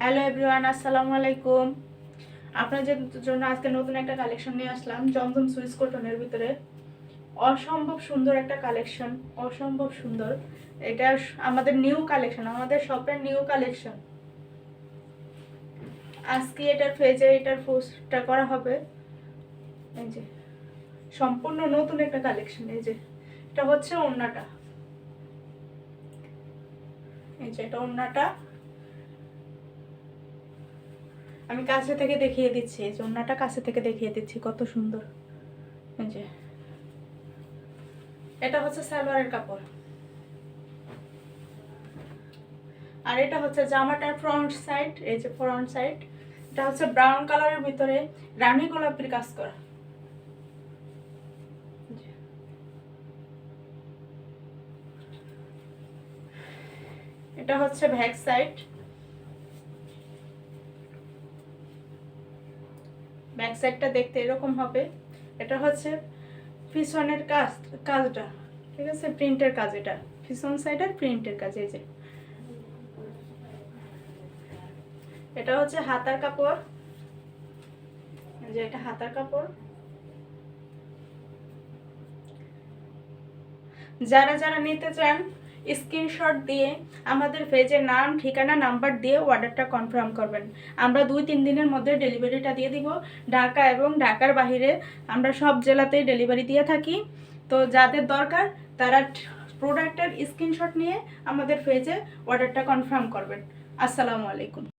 Hello everyone আসসালামু আলাইকুম। আপনাদের জন্য আজকে নতুন একটা কালেকশন নিয়ে আসলাম, জমজম সুইস কটনের ভিতরে। অসম্ভব সুন্দর একটা কালেকশন অসম্ভব সুন্দর। এটা আমাদের নিউ কালেকশন আমাদের শপের নিউ কালেকশন আজকে এটার ফেজে এটার পোস্টটা করা হবে। এই যে, সম্পূর্ণ নতুন একটা কালেকশন এই যে, এটা হচ্ছে ওড়নাটা। এই যে, এটা ওড়নাটা। আমি কাছে থেকে দেখিয়ে দিচ্ছি, এই জন্যটা কাছে থেকে দেখিয়ে দিচ্ছি, কত সুন্দর। যে। এটা হচ্ছে সালোয়ারের কাপড়। আর এটা হচ্ছে জামাটার ফ্রন্ট সাইড এই যে ফ্রন্ট সাইড এটা হচ্ছে ব্রাউন কালারের ভিতরে রানী গোলাপির কাজ করা। এটা হচ্ছে ব্যাক সাইড ব্যাক সাইডটা দেখতে এরকম হবে। এটা হচ্ছে পিছনের কাজ, কাজটা, ঠিক আছে? প্রিন্টের কাজ এটা। পিছন সাইডের প্রিন্টের কাজ, এই যে। এটা হচ্ছে হাতার কাপড়। যে এটা হাতার কাপড়। যারা যারা নিতে চান স্ক্রিনশট দিয়ে আমাদের পেজের নাম, ঠিকানা, নাম্বার দিয়ে অর্ডারটা কনফার্ম করবেন। আমরা দুই, তিন দিনের মধ্যে ডেলিভারিটা দিয়ে দিব। ঢাকা এবং ঢাকার বাহিরে আমরা সব জেলাতেই ডেলিভারি দিয়ে থাকি। তো যাদের দরকার, তারা প্রোডাক্টের স্ক্রিনশট নিয়ে আমাদের পেজে অর্ডারটা কনফার্ম করবেন। আসসালামু আলাইকুম।